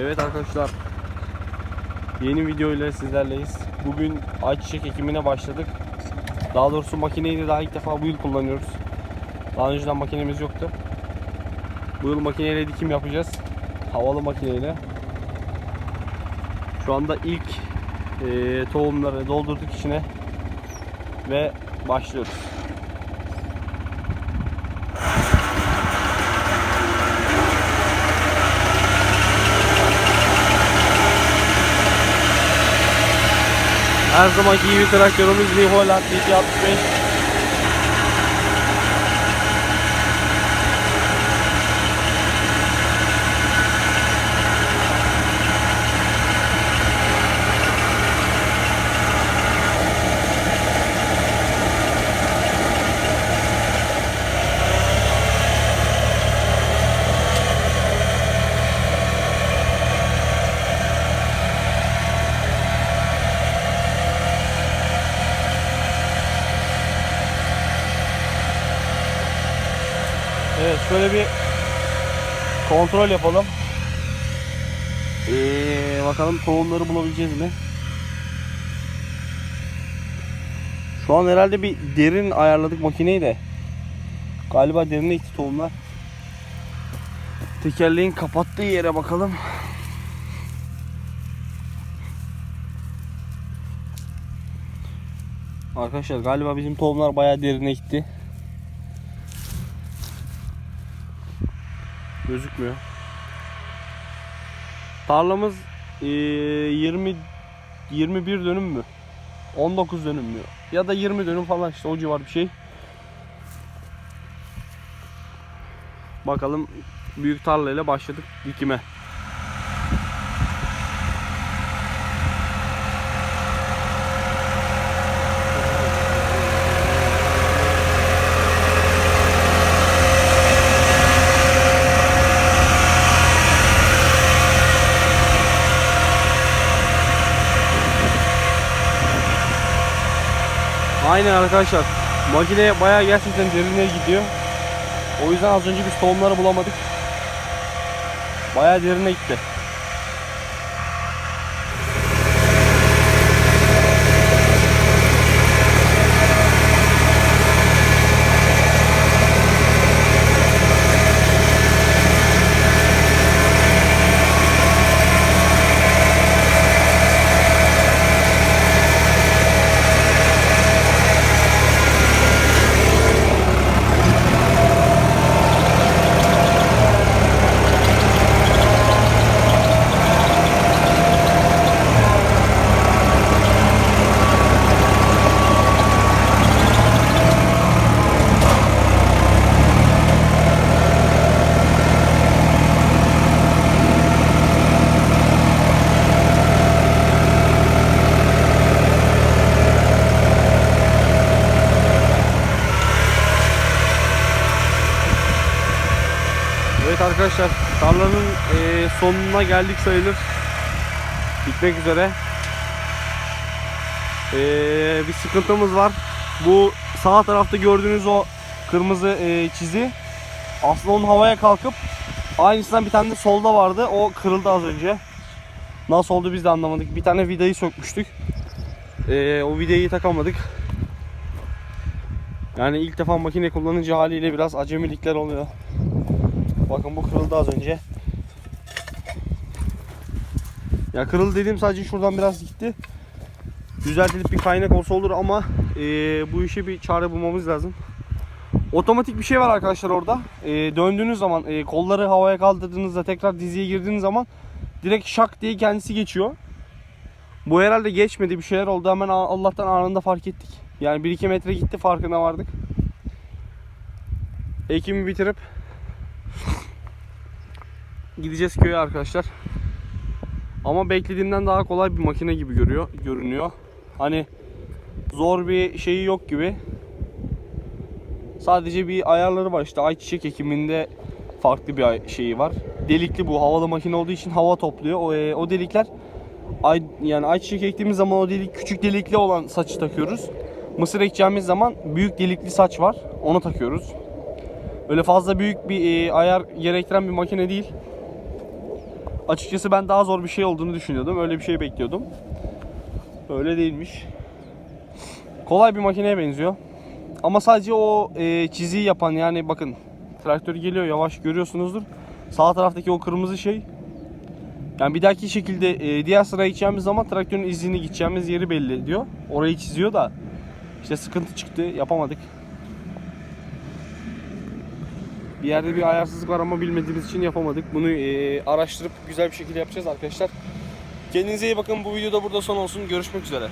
Evet arkadaşlar. Yeni video ile sizlerleyiz. Bugün ayçiçek ekimine başladık. Daha doğrusu makineyi de daha ilk defa bu yıl kullanıyoruz. Daha önceden makinemiz yoktu. Bu yıl makineyle dikim yapacağız. Havalı makineyle. Şu anda ilk eee, tohumları doldurduk içine ve başlıyoruz. Her zamanki gibi traktörümüz Liholand 265 Evet şöyle bir kontrol yapalım. Ee, bakalım tohumları bulabileceğiz mi? Şu an herhalde bir derin ayarladık makineyi de. Galiba derine gitti tohumlar. Tekerleğin kapattığı yere bakalım. Arkadaşlar galiba bizim tohumlar bayağı derine gitti. Gözükmüyor. Tarlamız eee, 20 21 dönüm mü? 19 dönüm mü? Ya da 20 dönüm falan işte o civar bir şey. Bakalım büyük tarlayla başladık dikime. Aynen arkadaşlar. Makine bayağı gerçekten derine gidiyor. O yüzden az önce biz tohumları bulamadık. Bayağı derine gitti. Arkadaşlar tarlanın eee, sonuna geldik sayılır. Bitmek üzere. Eee, bir sıkıntımız var. Bu sağ tarafta gördüğünüz o kırmızı eee, çizi aslında onun havaya kalkıp aynısından bir tane de solda vardı. O kırıldı az önce. Nasıl oldu biz de anlamadık. Bir tane vidayı sökmüştük. Eee, o vidayı takamadık. Yani ilk defa makine kullanınca haliyle biraz acemilikler oluyor. Bakın bu kırıldı az önce. Ya kırıldı dediğim sadece şuradan biraz gitti. Düzeltilip bir kaynak olsa olur ama eee, bu işe bir çare bulmamız lazım. Otomatik bir şey var arkadaşlar orada. Eee, döndüğünüz zaman eee, kolları havaya kaldırdığınızda tekrar diziye girdiğiniz zaman direkt şak diye kendisi geçiyor. Bu herhalde geçmedi bir şeyler oldu hemen Allah'tan anında fark ettik. Yani 1-2 metre gitti farkına vardık. Ekimi bitirip gideceğiz köye arkadaşlar. Ama beklediğimden daha kolay bir makine gibi görüyor, görünüyor. Hani zor bir şeyi yok gibi. Sadece bir ayarları var işte ayçiçek ekiminde farklı bir şeyi var. Delikli bu havalı makine olduğu için hava topluyor. O, e, o delikler ay, yani ayçiçek ektiğimiz zaman o delik küçük delikli olan saçı takıyoruz. Mısır ekeceğimiz zaman büyük delikli saç var. Onu takıyoruz. Öyle fazla büyük bir e, ayar gerektiren bir makine değil. Açıkçası ben daha zor bir şey olduğunu düşünüyordum. Öyle bir şey bekliyordum. Öyle değilmiş. Kolay bir makineye benziyor. Ama sadece o e, çiziyi yapan yani bakın traktör geliyor yavaş görüyorsunuzdur. Sağ taraftaki o kırmızı şey yani bir dahaki şekilde e, diğer sıraya gideceğimiz zaman traktörün izini gideceğimiz yeri belli ediyor. Orayı çiziyor da işte sıkıntı çıktı yapamadık. Bir yerde bir ayarsızlık var ama bilmediğimiz için yapamadık. Bunu e, araştırıp güzel bir şekilde yapacağız arkadaşlar. Kendinize iyi bakın. Bu video da burada son olsun. Görüşmek üzere.